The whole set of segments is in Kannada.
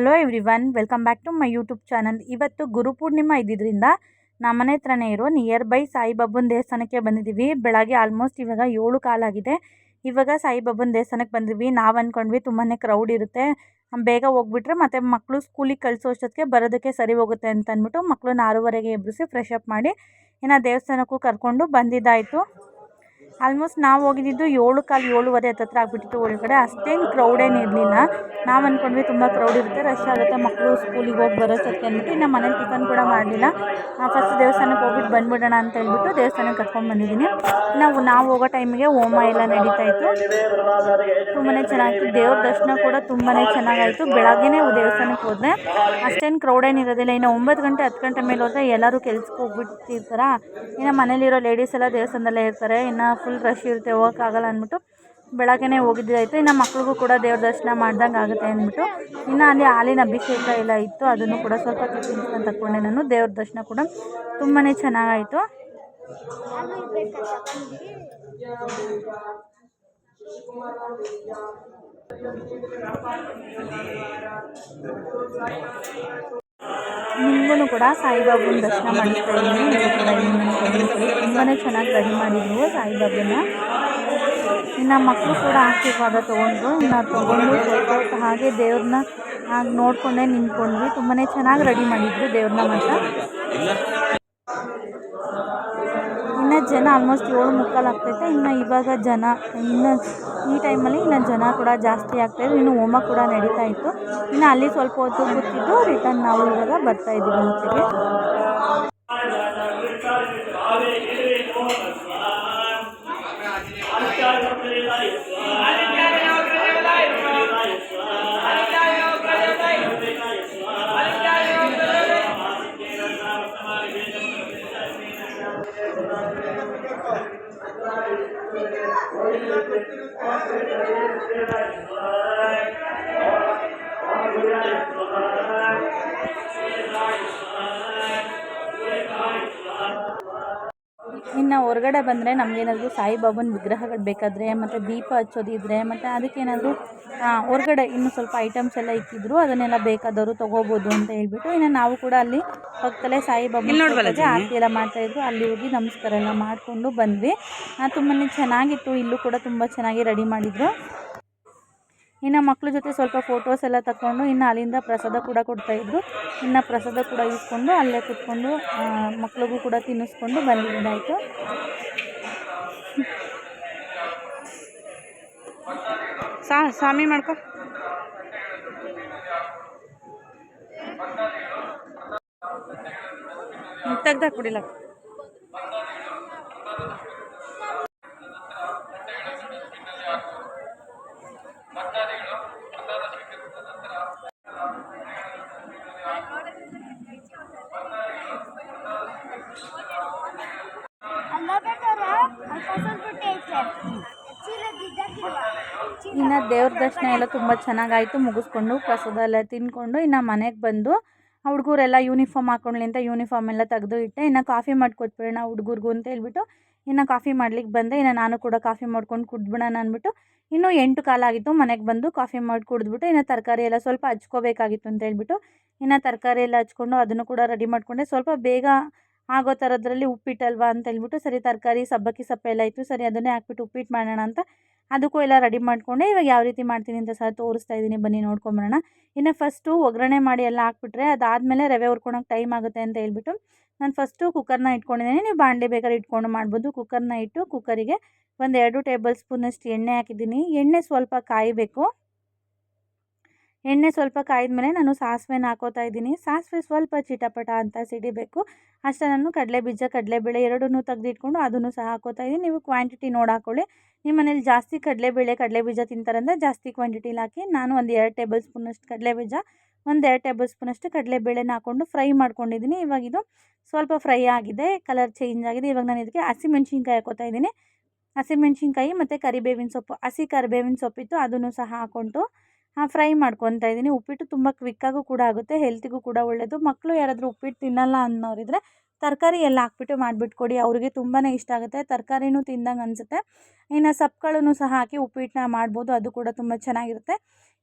Hello everyone welcome back to my YouTube channel ಇವತ್ತು ಗುರುಪೂರ್ಣಿಮಾ ಇದ್ದಿದ್ದರಿಂದ ನಮ್ಮನೆ ಹತ್ರನೇ ಇರೋ ನಿಯರ್ ಬೈ ಸಾಯಿಬಾಬನ ದೇವಸ್ಥಾನಕ್ಕೆ ಬಂದಿದ್ದೀವಿ. ಬೆಳಗ್ಗೆ ಆಲ್ಮೋಸ್ಟ್ ಇವಾಗ ಏಳು ಕಾಲಾಗಿದೆ ಇವಾಗ ಸಾಯಿಬಾಬನ ದೇವಸ್ಥಾನಕ್ಕೆ ಬಂದಿದ್ವಿ ನಾವು ಅಂದ್ಕೊಂಡ್ವಿ ತುಂಬಾ ಕ್ರೌಡ್ ಇರುತ್ತೆ. ಬೇಗ ಹೋಗ್ಬಿಟ್ರೆ ಮತ್ತು ಮಕ್ಕಳು ಸ್ಕೂಲಿಗೆ ಕಳಿಸೋ ಅಷ್ಟೊತ್ತಿಗೆ ಬರೋದಕ್ಕೆ ಸರಿ ಹೋಗುತ್ತೆ ಅಂತ ಅಂದ್ಬಿಟ್ಟು ಮಕ್ಕಳನ್ನ ಆರೂವರೆಗೆ ಎಬ್ಬರಿಸಿ ಫ್ರೆಶ್ ಅಪ್ ಮಾಡಿ ಇನ್ನು ದೇವಸ್ಥಾನಕ್ಕೂ ಕರ್ಕೊಂಡು ಬಂದಿದ್ದಾಯಿತು. ಆಲ್ಮೋಸ್ಟ್ ನಾವು ಹೋಗಿದ್ದು ಏಳು ಕಾಲು ಏಳುವರೆ ಹತ್ರ ಆಗಿಬಿಟ್ಟಿತ್ತು ಒಳಗಡೆ. ಅಷ್ಟೇನು ಕ್ರೌಡ್ ಏನು ಇರಲಿಲ್ಲ. ನಾವು ಅಂದ್ಕೊಂಡ್ವಿ ತುಂಬ ಕ್ರೌಡ್ ಇರುತ್ತೆ ರಶ್ ಆಗುತ್ತೆ ಮಕ್ಕಳು ಸ್ಕೂಲಿಗೆ ಹೋಗಿ ಬರೋಷ್ಟೊತ್ತಿಗೆ ಅಂದ್ಬಿಟ್ಟು ಇನ್ನು ಮನೇಲಿ ಟಿಫನ್ ಕೂಡ ಮಾಡಲಿಲ್ಲ. ಫಸ್ಟ್ ದೇವಸ್ಥಾನಕ್ಕೆ ಹೋಗ್ಬಿಟ್ಟು ಬಂದ್ಬಿಡೋಣ ಅಂತ ಹೇಳ್ಬಿಟ್ಟು ದೇವಸ್ಥಾನಕ್ಕೆ ಕರ್ಕೊಂಡು ಬಂದಿದ್ದೀನಿ. ನಾವು ನಾವು ಹೋಗೋ ಟೈಮಿಗೆ ಹೋಮ ಎಲ್ಲ ನಡೀತಾ ಇತ್ತು. ತುಂಬಾ ಚೆನ್ನಾಗಿತ್ತು. ದೇವ್ರ ದರ್ಶನ ಕೂಡ ತುಂಬಾ ಚೆನ್ನಾಗಾಯಿತು. ಬೆಳಗ್ಗೆನೇ ದೇವಸ್ಥಾನಕ್ಕೆ ಹೋದೆ ಅಷ್ಟೇನು ಕ್ರೌಡ್ ಏನಿರೋದಿಲ್ಲ ಇನ್ನು ಒಂಬತ್ತು ಗಂಟೆ, ಹತ್ತು ಗಂಟೆ ಮೇಲೆ ಹೋದರೆ ಎಲ್ಲರೂ ಕೆಲ್ಸಕ್ಕೆ ಹೋಗ್ಬಿಟ್ಟಿರ್ತಾರ? ಇನ್ನು ಮನೇಲಿರೋ ಲೇಡೀಸ್ ಎಲ್ಲ ದೇವಸ್ಥಾನದಲ್ಲೇ ಇರ್ತಾರೆ. ಇನ್ನು ಫುಲ್ ರಶ್ ಇರುತ್ತೆ ಹೋಗೋಕ್ಕಾಗಲ್ಲ ಅಂದ್ಬಿಟ್ಟು ಬೆಳಗ್ಗೆ ಹೋಗಿದ್ದಾಯಿತು ಇನ್ನು ಮಕ್ಳಿಗೂ ಕೂಡ ದೇವ್ರ ದರ್ಶನ ಮಾಡ್ದಂಗೆ ಆಗುತ್ತೆ ಅಂದ್ಬಿಟ್ಟು ಇನ್ನು ಅಲ್ಲಿ ಹಾಲಿನ ಅಭಿಷೇಕ ಎಲ್ಲ ಇತ್ತು, ಅದನ್ನು ಕೂಡ ಸ್ವಲ್ಪ ತಗೊಂಡೆ ನಾನು. ದೇವ್ರ ದರ್ಶನ ಕೂಡ ತುಂಬಾ ಚೆನ್ನಾಗಾಯಿತು. ನಿಮಗೂ ಕೂಡ ಸಾಯಿಬಾಬನ ದರ್ಶನ ಮಾಡಿಸ್ತಾ ಇದ್ದೀನಿ ತುಂಬಾ ಚೆನ್ನಾಗಿ ರೆಡಿ ಮಾಡಿದ್ರು ಸಾಯಿಬಾಬನ. ಇನ್ನು ಮಕ್ಕಳು ಕೂಡ ಆಶೀರ್ವಾದ ತೊಗೊಂಡ್ರು. ಇನ್ನು ತೊಗೊಂಡು ಸ್ವಲ್ಪ ಹೊತ್ತು ಹಾಗೆ ದೇವ್ರನ್ನ ಹಾಗೆ ನೋಡಿಕೊಂಡೇ ನಿಂತ್ಕೊಂಡ್ವಿ. ತುಂಬಾ ಚೆನ್ನಾಗಿ ರೆಡಿ ಮಾಡಿದ್ರು ದೇವ್ರನ್ನ ಮಾತ್ರ. ಜನ ಆಲ್ಮೋಸ್ಟ್ ಏಳು ಮುಕ್ಕಾಲು ಆಗ್ತೈತೆ. ಇನ್ನು ಇವಾಗ ಜನ, ಇನ್ನು ಈ ಟೈಮಲ್ಲಿ ಇನ್ನು ಜನ ಕೂಡ ಜಾಸ್ತಿ ಆಗ್ತಾಯಿದ್ರು ಇನ್ನು ಹೋಮ ಕೂಡ ನಡೀತಾ ಇತ್ತು. ಇನ್ನು ಅಲ್ಲಿ ಸ್ವಲ್ಪ ಹೊತ್ತು ಕೂತಿದ್ದು ರಿಟರ್ನ್ ನಾವು ಇವಾಗ ಬರ್ತಾ ಇದ್ದೀವಿ Thank you. ಇನ್ನು ಹೊರಗಡೆ ಬಂದರೆ ನಮಗೇನಾದರೂ ಸಾಯಿಬಾಬನ ವಿಗ್ರಹಗಳು ಬೇಕಾದರೆ ಮತ್ತು ದೀಪ ಹಚ್ಚೋದಿದ್ರೆ ಮತ್ತು ಅದಕ್ಕೇನಾದರೂ ಹೊರಗಡೆ ಇನ್ನೂ ಸ್ವಲ್ಪ ಐಟಮ್ಸ್ ಎಲ್ಲ ಇಕ್ಕಿದ್ರು ಅದನ್ನೆಲ್ಲ ಬೇಕಾದವರು ತೊಗೋಬೋದು ಅಂತ ಹೇಳ್ಬಿಟ್ಟು ಇನ್ನು ನಾವು ಕೂಡ ಅಲ್ಲಿ ಪಕ್ಕದಲ್ಲೇ ಸಾಯಿಬಾಬನ ಆರತಿ ಎಲ್ಲ ಮಾಡ್ತಾಯಿದ್ರು ಅಲ್ಲಿ ಹೋಗಿ ನಮಸ್ಕಾರ ಎಲ್ಲ ಮಾಡಿಕೊಂಡು ಬಂದ್ವಿ. ತುಂಬಾ ಚೆನ್ನಾಗಿತ್ತು ಇಲ್ಲೂ ಕೂಡ ತುಂಬ ಚೆನ್ನಾಗಿ ರೆಡಿ ಮಾಡಿದರು. ಇನ್ನು ಮಕ್ಕಳ ಜೊತೆ ಸ್ವಲ್ಪ ಫೋಟೋಸ್ ಎಲ್ಲ ತಗೊಂಡು ಇನ್ನು ಅಲ್ಲಿಂದ ಪ್ರಸಾದ ಕೂಡ ಕೊಡ್ತಾಯಿದ್ರು ಇನ್ನು ಪ್ರಸಾದ ಕೂಡ ಇಟ್ಕೊಂಡು ಅಲ್ಲೇ ಕೂತ್ಕೊಂಡು ಮಕ್ಳಿಗೂ ಕೂಡ ತಿನ್ನಿಸ್ಕೊಂಡು ಬಂದಿದ್ದಾಯಿತು. ಸಾ, ಸ್ವಾಮಿ ಮಾಡ್ಕೊ. ತೆಗ್ದಾಕ್ ಬಿಡಿಲ್ಲ ಇನ್ನು ದೇವ್ರ ದರ್ಶನ ಎಲ್ಲ ತುಂಬ ಚೆನ್ನಾಗಾಯಿತು, ಮುಗಿಸ್ಕೊಂಡು ಪ್ರಸಾದ ಎಲ್ಲ ತಿನ್ಕೊಂಡು ಇನ್ನು ಮನೆಗೆ ಬಂದು ಹುಡುಗರೆಲ್ಲ ಯೂನಿಫಾರ್ಮ್ ಹಾಕೊಂಡ್ಲಿ ಅಂತ ಯೂನಿಫಾರ್ಮ್ ಎಲ್ಲ ತೆಗೆದು ಇಟ್ಟೆ, ಇನ್ನು ಕಾಫಿ ಮಾಡಿಕೊಟ್ಬಿಡೋಣ ಹುಡ್ಗುರ್ಗು ಅಂತ ಹೇಳ್ಬಿಟ್ಟು ಇನ್ನು ಕಾಫಿ ಮಾಡ್ಲಿಕ್ಕೆ ಬಂದೆ, ಇನ್ನು ನಾನು ಕೂಡ ಕಾಫಿ ಮಾಡ್ಕೊಂಡು ಕುಡ್ಬಿಡೋಣ ಅಂದ್ಬಿಟ್ಟು ಇನ್ನೂ ಎಂಟು ಕಾಲ ಆಗಿತ್ತು ಮನೆಗೆ ಬಂದು ಕಾಫಿ ಮಾಡಿ ಕುಡಿದ್ಬಿಟ್ಟು ಇನ್ನು ತರಕಾರಿ ಎಲ್ಲ ಸ್ವಲ್ಪ ಹಚ್ಕೋಬೇಕಾಗಿತ್ತು ಅಂತ ಹೇಳ್ಬಿಟ್ಟು ಇನ್ನು ತರಕಾರಿ ಎಲ್ಲ ಹಚ್ಕೊಂಡು ಅದನ್ನು ಕೂಡ ರೆಡಿ ಮಾಡಿಕೊಂಡೆ. ಸ್ವಲ್ಪ ಬೇಗ ಆಗೋ ಥರದ್ರಲ್ಲಿ ಉಪ್ಪಿಟ್ಟಲ್ವಾ ಅಂತ ಹೇಳ್ಬಿಟ್ಟು ಸರಿ ತರಕಾರಿ ಸಬ್ಬಕ್ಕಿ ಸಪ್ಪೆ ಎಲ್ಲ ಇತ್ತು, ಸರಿ ಅದನ್ನೇ ಹಾಕ್ಬಿಟ್ಟು ಉಪ್ಪಿಟ್ಟು ಮಾಡೋಣ ಅಂತ ಅದಕ್ಕೂ ಎಲ್ಲ ರೆಡಿ ಮಾಡಿಕೊಂಡೆ. ಇವಾಗ ಯಾವ ರೀತಿ ಮಾಡ್ತೀನಿ ಅಂತ ಸಹ ತೋರಿಸ್ತಾ ಇದ್ದೀನಿ, ಬನ್ನಿ ನೋಡ್ಕೊಂಬರೋಣ ಇನ್ನು ಫಸ್ಟು ಒಗ್ಗರಣೆ ಮಾಡಿ ಎಲ್ಲ ಹಾಕ್ಬಿಟ್ರೆ ಅದಾದಮೇಲೆ ರವೆ ಹುರ್ಕೊಳಕ್ಕೆ ಟೈಮ್ ಆಗುತ್ತೆ ಅಂತ ಹೇಳ್ಬಿಟ್ಟು ನಾನು ಫಸ್ಟು ಕುಕ್ಕರ್ನ ಇಟ್ಕೊಂಡಿದ್ದೀನಿ. ನೀವು ಬಾಂಡೆ ಬೇಕಾದ್ರೆ ಇಟ್ಕೊಂಡು ಮಾಡ್ಬೋದು. ಕುಕ್ಕರ್ನ ಇಟ್ಟು ಕುಕ್ಕರಿಗೆ ಒಂದು ಎರಡು ಟೇಬಲ್ ಸ್ಪೂನಷ್ಟು ಎಣ್ಣೆ ಹಾಕಿದ್ದೀನಿ. ಎಣ್ಣೆ ಸ್ವಲ್ಪ ಕಾಯಬೇಕು. ಎಣ್ಣೆ ಸ್ವಲ್ಪ ಕಾಯ್ದ ನಾನು ಸಾಸಿವೆನ ಹಾಕೋತಾ ಇದ್ದೀನಿ. ಸಾಸಿವೆ ಸ್ವಲ್ಪ ಚಿಟಪಟ ಅಂತ ಸಿಡಿಬೇಕು. ಅಷ್ಟೇ ನಾನು ಕಡಲೆ ಬೀಜ, ಕಡಲೆಬೇಳೆ ಎರಡನ್ನೂ ತೆಗೆದಿಟ್ಕೊಂಡು ಅದನ್ನು ಸಹ ಹಾಕೋತಾ ಇದ್ದೀನಿ. ನೀವು ಕ್ವಾಂಟಿಟಿ ನೋಡಿ ಹಾಕೊಳ್ಳಿ. ನಿಮ್ಮ ಮನೇಲಿ ಜಾಸ್ತಿ ಕಡಲೆಬೇಳೆ ಕಡಲೆ ಬೀಜ ತಿಂತಾರಂದರೆ ಜಾಸ್ತಿ ಕ್ವಾಂಟಿಟಿಲಿ ಹಾಕಿ ನಾನು ಒಂದು ಎರಡು ಟೇಬಲ್ ಸ್ಪೂನಷ್ಟು ಕಡಲೆ ಬೀಜ ಒಂದು ಎರಡು ಟೇಬಲ್ ಸ್ಪೂನಷ್ಟು ಕಡಲೆಬೇಳೆನ ಹಾಕ್ಕೊಂಡು ಫ್ರೈ ಮಾಡ್ಕೊಂಡಿದ್ದೀನಿ. ಇವಾಗ ಇದು ಸ್ವಲ್ಪ ಫ್ರೈ ಆಗಿದೆ ಕಲರ್ ಚೇಂಜ್ ಆಗಿದೆ. ಇವಾಗ ನಾನು ಇದಕ್ಕೆ ಹಸಿಮೆಣ್ಸಿನ್ಕಾಯಿ ಹಾಕೋತಾ ಇದ್ದೀನಿ. ಹಸಿಮೆಣ್ಸಿನ್ಕಾಯಿ ಮತ್ತು ಕರಿಬೇವಿನ ಸೊಪ್ಪು. ಹಸಿ ಕರಿಬೇವಿನ ಸೊಪ್ಪಿತ್ತು, ಅದನ್ನು ಸಹ ಹಾಕ್ಕೊಂಡು ಫ್ರೈ ಮಾಡ್ಕೊತಾ ಇದ್ದೀನಿ. ಉಪ್ಪಿಟ್ಟು ತುಂಬ ಕ್ವಿಕ್ಕಾಗೂ ಕೂಡ ಆಗುತ್ತೆ ಹೆಲ್ತಿಗೂ ಕೂಡ ಒಳ್ಳೆಯದು ಮಕ್ಕಳು ಯಾರಾದರೂ ಉಪ್ಪಿಟ್ಟು ತಿನ್ನಲ್ಲ ಅನ್ನೋರಿದ್ರೆ ತರಕಾರಿ ಎಲ್ಲ ಹಾಕ್ಬಿಟ್ಟು ಮಾಡಿಬಿಟ್ಟು ಕೊಡಿ ಅವ್ರಿಗೆ ತುಂಬಾ ಇಷ್ಟ ಆಗುತ್ತೆ. ತರಕಾರಿನೂ ತಿಂದಂಗೆ ಅನಿಸುತ್ತೆ. ಇನ್ನು ಸೊಪ್ಪುಗಳನ್ನು ಸಹ ಹಾಕಿ ಉಪ್ಪಿಟ್ಟನ್ನ ಮಾಡ್ಬೋದು. ಅದು ಕೂಡ ತುಂಬ ಚೆನ್ನಾಗಿರುತ್ತೆ.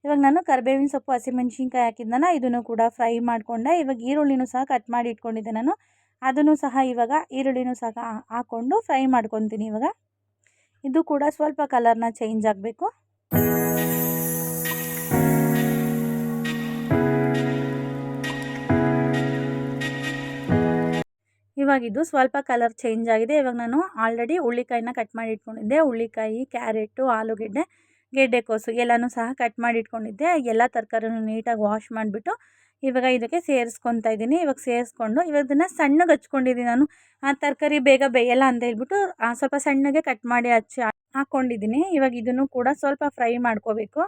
ಇವಾಗ ನಾನು ಕರಿಬೇವಿನ ಸೊಪ್ಪು, ಹಸಿಮೆಣ್ಸಿನ್ಕಾಯಿ ಹಾಕಿದ್ನಲ್ಲ, ಇದನ್ನು ಕೂಡ ಫ್ರೈ ಮಾಡಿಕೊಂಡೆ. ಇವಾಗ ಈರುಳ್ಳಿನೂ ಸಹ ಕಟ್ ಮಾಡಿ ಇಟ್ಕೊಂಡಿದ್ದೆ ನಾನು. ಅದನ್ನು ಸಹ ಇವಾಗ ಈರುಳ್ಳಿನೂ ಸಹ ಹಾಕ್ಕೊಂಡು ಫ್ರೈ ಮಾಡ್ಕೊತೀನಿ ಇವಾಗ. ಇದು ಕೂಡ ಸ್ವಲ್ಪ ಕಲರ್ನ ಚೇಂಜ್ ಆಗಬೇಕು. ಇವಾಗ ಇದು ಸ್ವಲ್ಪ ಕಲರ್ ಚೇಂಜ್ ಆಗಿದೆ. ಇವಾಗ ನಾನು ಆಲ್ರೆಡಿ ಹುಳ್ಳಿಕಾಯಿನ ಕಟ್ ಮಾಡಿ ಇಟ್ಕೊಂಡಿದ್ದೆ. ಹುಳ್ಳಿಕಾಯಿ ಕ್ಯಾರೆಟು ಆಲೂಗೆಡ್ಡೆ ಗೆಡ್ಡೆಕೋಸು ಎಲ್ಲನೂ ಸಹ ಕಟ್ ಮಾಡಿ ಇಟ್ಕೊಂಡಿದ್ದೆ. ಎಲ್ಲ ತರಕಾರಿನೂ ನೀಟಾಗಿ ವಾಶ್ ಮಾಡಿಬಿಟ್ಟು ಇವಾಗ ಇದಕ್ಕೆ ಸೇರಿಸ್ಕೊತಾ ಇದ್ದೀನಿ. ಇವಾಗ ಸೇರಿಸ್ಕೊಂಡು ಇವಾಗ ಇದನ್ನು ಸಣ್ಣಗೆ ಹಚ್ಕೊಂಡಿದ್ದೀನಿ ನಾನು. ಆ ತರಕಾರಿ ಬೇಗ ಬೇಯಲ್ಲ ಅಂತ ಹೇಳ್ಬಿಟ್ಟು ಸ್ವಲ್ಪ ಸಣ್ಣಗೆ ಕಟ್ ಮಾಡಿ ಹಚ್ಚಿ ಹಾಕ್ಕೊಂಡಿದ್ದೀನಿ ಇವಾಗ ಇದನ್ನು ಕೂಡ ಸ್ವಲ್ಪ ಫ್ರೈ ಮಾಡ್ಕೋಬೇಕು.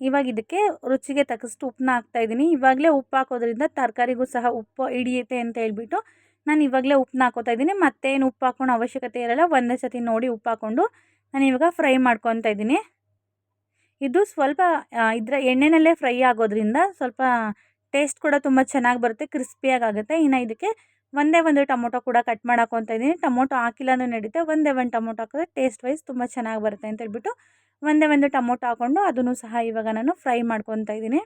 ಇವಾಗ ಇದಕ್ಕೆ ರುಚಿಗೆ ತಕ್ಕಷ್ಟು ಉಪ್ಪನ್ನ ಹಾಕ್ತಾಯಿದ್ದೀನಿ ಇವಾಗಲೇ ಉಪ್ಪು ಹಾಕೋದ್ರಿಂದ ತರಕಾರಿಗೂ ಸಹ ಉಪ್ಪು ಹಿಡಿಯುತ್ತೆ ಅಂತ ಹೇಳ್ಬಿಟ್ಟು ನಾನು ಇವಾಗಲೇ ಉಪ್ಪನ್ನ ಹಾಕೋತಾ ಇದ್ದೀನಿ. ಮತ್ತೇನು ಉಪ್ಪು ಹಾಕೋಣ ಅವಶ್ಯಕತೆ ಇರಲ್ಲ. ಒಂದೇ ಸತಿ ನೋಡಿ ಉಪ್ಪು ಹಾಕ್ಕೊಂಡು ನಾನು ಇವಾಗ ಫ್ರೈ ಮಾಡ್ಕೊತಾ ಇದ್ದೀನಿ. ಇದು ಸ್ವಲ್ಪ ಇದರ ಎಣ್ಣೆನಲ್ಲೇ ಫ್ರೈ ಆಗೋದ್ರಿಂದ ಸ್ವಲ್ಪ ಟೇಸ್ಟ್ ಕೂಡ ತುಂಬ ಚೆನ್ನಾಗಿ ಬರುತ್ತೆ, ಕ್ರಿಸ್ಪಿಯಾಗಿ ಆಗುತ್ತೆ. ಇನ್ನು ಇದಕ್ಕೆ ಒಂದೇ ಒಂದು ಟೊಮೊಟೊ ಕೂಡ ಕಟ್ ಮಾಡಾಕೊತ ಇದ್ದೀನಿ. ಟೊಮೊಟೊ ಹಾಕಿಲ್ಲ ಅಂದರೂ ನಡೀತೆ. ಒಂದೇ ಒಂದು ಟೊಮೊಟೊ ಹಾಕಿದ್ರೆ ಟೇಸ್ಟ್ ವೈಸ್ ತುಂಬ ಚೆನ್ನಾಗಿ ಬರುತ್ತೆ ಅಂತ ಹೇಳ್ಬಿಟ್ಟು ಒಂದೇ ಒಂದು ಟೊಮೊಟೊ ಹಾಕ್ಕೊಂಡು ಅದನ್ನು ಸಹ ಇವಾಗ ನಾನು ಫ್ರೈ ಮಾಡ್ಕೊತಾ ಇದ್ದೀನಿ.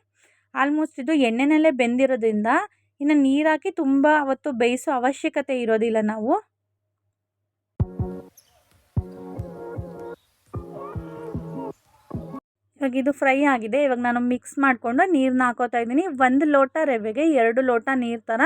ಆಲ್ಮೋಸ್ಟ್ ಇದು ಎಣ್ಣೆನಲ್ಲೇ ಬೆಂದಿರೋದ್ರಿಂದ ಇನ್ನು ನೀರು ಹಾಕಿ ತುಂಬ ಅವತ್ತು ಬೇಯಿಸೋ ಅವಶ್ಯಕತೆ ಇರೋದಿಲ್ಲ ನಾವು. ಇವಾಗ ಇದು ಫ್ರೈ ಆಗಿದೆ. ಇವಾಗ ನಾನು ಮಿಕ್ಸ್ ಮಾಡಿಕೊಂಡು ನೀರನ್ನ ಹಾಕೋತಾ ಇದ್ದೀನಿ. ಒಂದು ಲೋಟ ರವೆಗೆ ಎರಡು ಲೋಟ ನೀರು ಥರ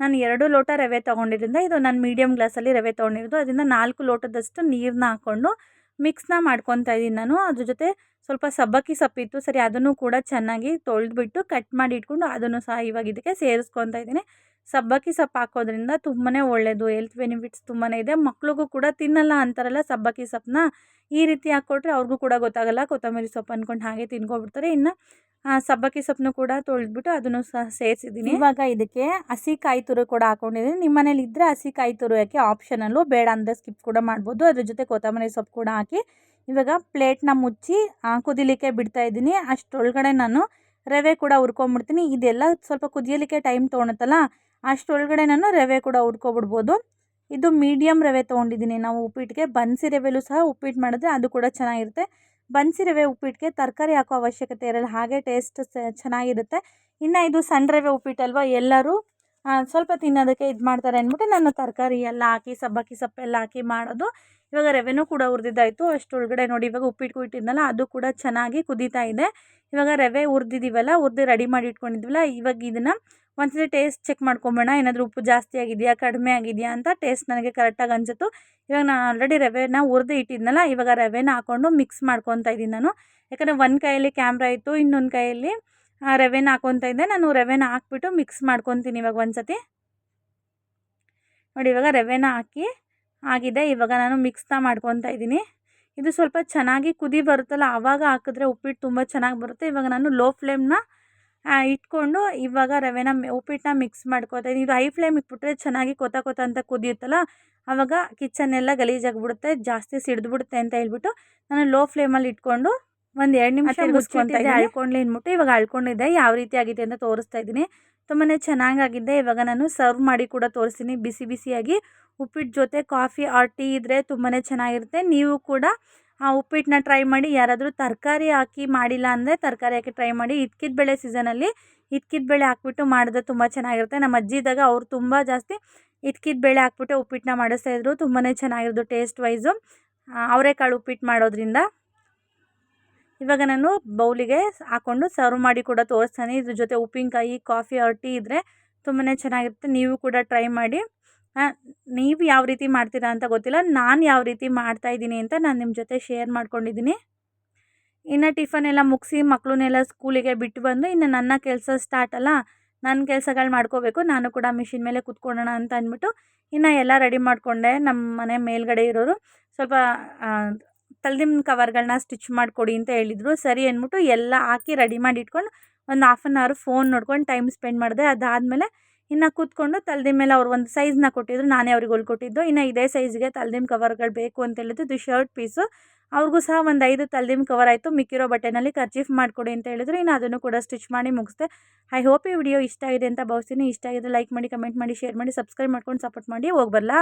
ನಾನು ಎರಡು ಲೋಟ ರವೆ ತೊಗೊಂಡಿದ್ದರಿಂದ ಇದು ನಾನು ಮೀಡಿಯಮ್ ಗ್ಲಾಸಲ್ಲಿ ರವೆ ತೊಗೊಂಡಿರೋದು. ಅದರಿಂದ ನಾಲ್ಕು ಲೋಟದಷ್ಟು ನೀರನ್ನ ಹಾಕ್ಕೊಂಡು ಮಿಕ್ಸ್ನ ಮಾಡ್ಕೊತಾ ಇದ್ದೀನಿ ನಾನು. ಅದ್ರ ಜೊತೆ ಸ್ವಲ್ಪ ಸಬ್ಬಕ್ಕಿ ಸೊಪ್ಪಿತ್ತು ಸರಿ, ಅದನ್ನು ಕೂಡ ಚೆನ್ನಾಗಿ ತೊಳೆದ್ಬಿಟ್ಟು ಕಟ್ ಮಾಡಿ ಇಟ್ಕೊಂಡು ಅದನ್ನು ಸಹ ಇವಾಗ ಇದಕ್ಕೆ ಸೇರಿಸ್ಕೊತಾ ಇದ್ದೀನಿ. ಸಬ್ಬಕ್ಕಿ ಸೊಪ್ಪು ಹಾಕೋದ್ರಿಂದ ತುಂಬಾ ಒಳ್ಳೆಯದು ಹೆಲ್ತ್ ಬೆನಿಫಿಟ್ಸ್ ತುಂಬಾ ಇದೆ. ಮಕ್ಳಿಗೂ ಕೂಡ ತಿನ್ನಲ್ಲ ಅಂತಾರಲ್ಲ ಸಬ್ಬಕ್ಕಿ ಸೊಪ್ಪನ್ನ, ಈ ರೀತಿ ಹಾಕ್ಕೊಟ್ರೆ ಅವ್ರಿಗೂ ಕೂಡ ಗೊತ್ತಾಗಲ್ಲ. ಕೊತ್ತಂಬರಿ ಸೊಪ್ಪು ಅಂದ್ಕೊಂಡು ಹಾಗೆ ತಿನ್ಕೊಬಿಡ್ತಾರೆ. ಇನ್ನು ಸಬ್ಬಕ್ಕಿ ಸೊಪ್ಪನ್ನು ಕೂಡ ತೊಳೆದ್ಬಿಟ್ಟು ಅದನ್ನು ಸಹ ಸೇರಿಸಿದ್ದೀನಿ. ಇವಾಗ ಇದಕ್ಕೆ ಹಸಿ ಕಾಯಿ ತುರು ಕೂಡ ಹಾಕ್ಕೊಂಡಿದ್ದೀನಿ ನಿಮ್ಮ ಮನೇಲಿ ಇದ್ದರೆ ಹಸಿ ಕಾಯಿ ತುರು ಯಾಕೆ ಆಪ್ಷನಲ್ಲು ಬೇಡ ಅಂದರೆ ಸ್ಕಿಪ್ ಕೂಡ ಮಾಡ್ಬೋದು. ಅದ್ರ ಜೊತೆ ಕೊತ್ತಂಬರಿ ಸೊಪ್ಪು ಕೂಡ ಹಾಕಿ, ಇವಾಗ ಪ್ಲೇಟ್ನ ಮುಚ್ಚಿ ಕುದಿಲಿಕ್ಕೆ ಬಿಡ್ತಾ ಇದ್ದೀನಿ. ಅಷ್ಟರೊಳಗಡೆ ನಾನು ರವೆ ಕೂಡ ಹುರ್ಕೊಂಬಿಡ್ತೀನಿ. ಇದೆಲ್ಲ ಸ್ವಲ್ಪ ಕುದಿಯಲಿಕ್ಕೆ ಟೈಮ್ ತೊಗೊಳುತ್ತಲ್ಲ. ಅಷ್ಟರೊಳಗಡೆ ನಾನು ರವೆ ಕೂಡ ಹುರ್ಕೊಬಿಡ್ಬೋದು ಇದು ಮೀಡಿಯಮ್ ರವೆ ತೊಗೊಂಡಿದ್ದೀನಿ. ನಾವು ಉಪ್ಪಿಟ್ಟಿಗೆ ಬನ್ಸಿ ರವೆಲೂ ಸಹ ಉಪ್ಪಿಟ್ಟು ಮಾಡಿದ್ರೆ ಅದು ಕೂಡ ಚೆನ್ನಾಗಿರುತ್ತೆ. ಬನ್ಸಿ ರವೆ ಉಪ್ಪಿಟ್ಟಿಗೆ ತರಕಾರಿ ಹಾಕೋ ಅವಶ್ಯಕತೆ ಇರಲ್ಲ, ಹಾಗೆ ಟೇಸ್ಟ್ ಚೆನ್ನಾಗಿರುತ್ತೆ. ಇನ್ನು ಇದು ಸಣ್ಣ ರವೆ ಉಪ್ಪಿಟ್ಟಲ್ವ ಎಲ್ಲರೂ ಸ್ವಲ್ಪ ತಿನ್ನೋದಕ್ಕೆ ಇದು ಮಾಡ್ತಾರೆ ಅಂದ್ಬಿಟ್ಟು ನಾನು ತರಕಾರಿ ಎಲ್ಲ ಹಾಕಿ, ಸಬ್ಬಕ್ಕಿ ಸೊಪ್ಪೆಲ್ಲ ಹಾಕಿ ಮಾಡೋದು. ಇವಾಗ ರವೆನೂ ಕೂಡ ಉರ್ದಿದ್ದಾಯಿತು ಅಷ್ಟು ಒಳಗಡೆ ನೋಡಿ ಇವಾಗ ಉಪ್ಪಿಟ್ಟು ಇಟ್ಟಿದ್ನಲ್ಲ ಅದು ಕೂಡ ಚೆನ್ನಾಗಿ ಕುದೀತಾ ಇದೆ. ಇವಾಗ ರವೆ ಹುರಿದಿದ್ದೀವಲ್ಲ ಹುರಿದು ರೆಡಿ ಮಾಡಿ ಇಟ್ಕೊಂಡಿದ್ವಲ್ಲ, ಇವಾಗ ಇದನ್ನು ಒಂದ್ಸತಿ ಟೇಸ್ಟ್ ಚೆಕ್ ಮಾಡ್ಕೊಂಬೋಣ. ಏನಾದರೂ ಉಪ್ಪು ಜಾಸ್ತಿ ಆಗಿದೆಯಾ, ಕಡಿಮೆ ಆಗಿದೆಯಾ ಅಂತ ಟೇಸ್ಟ್ ನನಗೆ ಕರೆಕ್ಟಾಗಿ ಅನಿಸಿತು ಇವಾಗ ನಾನು ಆಲ್ರೆಡಿ ರವೆನ ಹುರಿದು ಇಟ್ಟಿದ್ನಲ್ಲ, ಇವಾಗ ರವೆನ ಹಾಕ್ಕೊಂಡು ಮಿಕ್ಸ್ ಮಾಡ್ಕೊತಾ ಇದ್ದೀನಿ ನಾನು. ಯಾಕಂದರೆ ಒಂದು ಕೈಯಲ್ಲಿ ಕ್ಯಾಮ್ರಾ ಇತ್ತು, ಇನ್ನೊಂದು ಕೈಯಲ್ಲಿ ರವೆನ ಹಾಕ್ಕೊತಾ ಇದ್ದೆ. ನಾನು ರವೆನ ಹಾಕ್ಬಿಟ್ಟು ಮಿಕ್ಸ್ ಮಾಡ್ಕೊತೀನಿ ಇವಾಗ ಒಂದು ಸತಿ ನೋಡಿ, ಇವಾಗ ರವೆನ ಹಾಕಿ ಆಗಿದೆ ಇವಾಗ ನಾನು ಮಿಕ್ಸ್ನ ಮಾಡ್ಕೊತಾ ಇದ್ದೀನಿ. ಇದು ಸ್ವಲ್ಪ ಚೆನ್ನಾಗಿ ಕುದಿ ಬರುತ್ತಲ್ಲ, ಆವಾಗ ಹಾಕಿದ್ರೆ ಉಪ್ಪಿಟ್ಟು ತುಂಬ ಚೆನ್ನಾಗಿ ಬರುತ್ತೆ. ಇವಾಗ ನಾನು ಲೋ ಫ್ಲೇಮ್ನ ಇಟ್ಕೊಂಡು ಇವಾಗ ರವೆನ ಉಪ್ಪಿಟ್ಟನ್ನ ಮಿಕ್ಸ್ ಮಾಡ್ಕೋತಾ ಇದು ಹೈ ಫ್ಲೇಮ್ ಇಟ್ಬಿಟ್ರೆ ಚೆನ್ನಾಗಿ ಕೊತ ಕೊತ ಅಂತ ಕುದಿಯುತ್ತಲ್ಲ, ಆವಾಗ ಕಿಚನ್ ಎಲ್ಲ ಗಲೀಜಾಗಿಬಿಡುತ್ತೆ ಜಾಸ್ತಿ ಸಿಡಿದ್ಬಿಡುತ್ತೆ ಅಂತ ಹೇಳ್ಬಿಟ್ಟು ನಾನು ಲೋ ಫ್ಲೇಮಲ್ಲಿ ಇಟ್ಕೊಂಡು ಒಂದು ಎರಡು ನಿಮಿಷ ಮುಚ್ಕೊಂತಿದ್ದೆ ಅಳ್ಕೊಂಡ್ಲಿ ಅಂದ್ಬಿಟ್ಟು ಇವಾಗ ಅಳ್ಕೊಂಡಿದ್ದೆ. ಯಾವ ರೀತಿ ಆಗಿದೆ ಅಂತ ತೋರಿಸ್ತಾ ಇದ್ದೀನಿ. ತುಂಬಾ ಚೆನ್ನಾಗಾಗಿದೆ. ಇವಾಗ ನಾನು ಸರ್ವ್ ಮಾಡಿ ಕೂಡ ತೋರಿಸ್ತೀನಿ. ಬಿಸಿ ಬಿಸಿಯಾಗಿ ಉಪ್ಪಿಟ್ಟು ಜೊತೆ ಕಾಫಿ ಆರ್ ಟೀ ಇದ್ದರೆ ತುಂಬಾ ಚೆನ್ನಾಗಿರುತ್ತೆ. ನೀವು ಕೂಡ ಆ ಉಪ್ಪಿಟ್ಟನ್ನ ಟ್ರೈ ಮಾಡಿ. ಯಾರಾದರೂ ತರಕಾರಿ ಹಾಕಿ ಮಾಡಿಲ್ಲ ಅಂದರೆ ತರಕಾರಿ ಹಾಕಿ ಟ್ರೈ ಮಾಡಿ. ಇದ್ಕಿದ ಬೆಳೆ ಸೀಸನಲ್ಲಿ ಇದ್ಕಿದ ಬೇಳೆ ಹಾಕ್ಬಿಟ್ಟು ಮಾಡಿದ್ರೆ ತುಂಬ ಚೆನ್ನಾಗಿರುತ್ತೆ. ನಮ್ಮ ಅಜ್ಜಿ ಇದ್ದಾಗ ಅವ್ರು ತುಂಬ ಜಾಸ್ತಿ ಇದ್ಕಿದ ಬೇಳೆ ಹಾಕ್ಬಿಟ್ಟು ಉಪ್ಪಿಟ್ಟನ್ನ ಮಾಡಿಸ್ತಾಯಿದ್ರು ತುಂಬಾ ಚೆನ್ನಾಗಿರೋದು ಟೇಸ್ಟ್ ವೈಸು ಅವರೆಕಾಳು ಉಪ್ಪಿಟ್ಟು ಮಾಡೋದ್ರಿಂದ. ಇವಾಗ ನಾನು ಬೌಲಿಗೆ ಹಾಕ್ಕೊಂಡು ಸರ್ವ್ ಮಾಡಿ ಕೂಡ ತೋರಿಸ್ತಾನೆ. ಇದ್ರ ಜೊತೆ ಉಪ್ಪಿನಕಾಯಿ, ಕಾಫಿ ಆರ್ ಟೀ ಇದ್ದರೆ ತುಂಬಾ ಚೆನ್ನಾಗಿರುತ್ತೆ. ನೀವು ಕೂಡ ಟ್ರೈ ಮಾಡಿ. ನೀವು ಯಾವ ರೀತಿ ಮಾಡ್ತೀರಾ ಅಂತ ಗೊತ್ತಿಲ್ಲ. ನಾನು ಯಾವ ರೀತಿ ಮಾಡ್ತಾ ಇದ್ದೀನಿ ಅಂತ ನಾನು ನಿಮ್ಮ ಜೊತೆ ಶೇರ್ ಮಾಡ್ಕೊಂಡಿದ್ದೀನಿ. ಇನ್ನು ಟಿಫನ್ ಎಲ್ಲ ಮುಗಿಸಿ ಮಕ್ಕಳನ್ನೆಲ್ಲ ಸ್ಕೂಲಿಗೆ ಬಿಟ್ಟು ಬಂದು ಇನ್ನು ನನ್ನ ಕೆಲಸ ಸ್ಟಾರ್ಟ್ ಅಲ್ಲ ನನ್ನ ಕೆಲಸಗಳು ಮಾಡ್ಕೋಬೇಕು. ನಾನು ಕೂಡ ಮಿಷಿನ್ ಮೇಲೆ ಕುತ್ಕೊಳ್ಳೋಣ ಅಂತ ಅಂದ್ಬಿಟ್ಟು ಇನ್ನು ಎಲ್ಲ ರೆಡಿ ಮಾಡಿಕೊಂಡೆ. ನಮ್ಮ ಮನೆ ಮೇಲ್ಗಡೆ ಇರೋರು. ಸ್ವಲ್ಪ ತಲ್ದಿಮ್ ಕವರ್ಗಳನ್ನ ಸ್ಟಿಚ್ ಮಾಡಿಕೊಡಿ ಅಂತ ಹೇಳಿದರು. ಸರಿ ಅಂದ್ಬಿಟ್ಟು ಎಲ್ಲ ಹಾಕಿ ರೆಡಿ ಮಾಡಿ ಇಟ್ಕೊಂಡು ಒಂದು ಹಾಫ್ ಆನ್ ಅವರ್ ಫೋನ್ ನೋಡ್ಕೊಂಡು ಟೈಮ್ ಸ್ಪೆಂಡ್ ಮಾಡಿದೆ. ಅದಾದಮೇಲೆ ಇನ್ನು ಕೂತ್ಕೊಂಡು ತಲ್ದಿಮ್ ಮೇಲೆ ಅವ್ರು ಒಂದು ಸೈಜ್ನ ಕೊಟ್ಟಿದ್ರು. ನಾನೇ ಅವ್ರಿಗೆ ಹೊಲ್ಕೊಟ್ಟಿದ್ದು ಇನ್ನು ಇದೇ ಸೈಜ್ಗೆ ತಲೆದಿಮ್ ಕವರ್ಗಳು ಬೇಕು ಅಂತ ಹೇಳಿದ್ದು. ಇದು ಶರ್ಟ್ ಪೀಸು ಅವ್ರಿಗೂ ಸಹ ಒಂದು ಐದು ತಲೆದಿಮ್ ಕವರ್ ಆಯಿತು. ಮಿಕ್ಕಿರೋ ಬಟ್ಟೆನಲ್ಲಿ ಕರ್ಚೀಫ್ ಮಾಡಿಕೊಡಿ ಅಂತ ಹೇಳಿದ್ರು. ಇನ್ನು ಅದನ್ನು ಕೂಡ ಸ್ಟಿಚ್ ಮಾಡಿ ಮುಗಿಸ್ದೆ. ಐ ಹೋಪ್ ಈ ವಿಡಿಯೋ ಇಷ್ಟ ಆಗಿದೆ ಅಂತ ಭಾವಿಸ್ತೀನಿ. ಇಷ್ಟ ಆಗಿದೆ ಲೈಕ್ ಮಾಡಿ ಕಮೆಂಟ್ ಮಾಡಿ ಶೇರ್ ಮಾಡಿ ಸಬ್ಸ್ಕ್ರೈಬ್ ಮಾಡ್ಕೊಂಡು ಸಪೋರ್ಟ್ ಮಾಡಿ. ಹೋಗ್ಬರಲಾ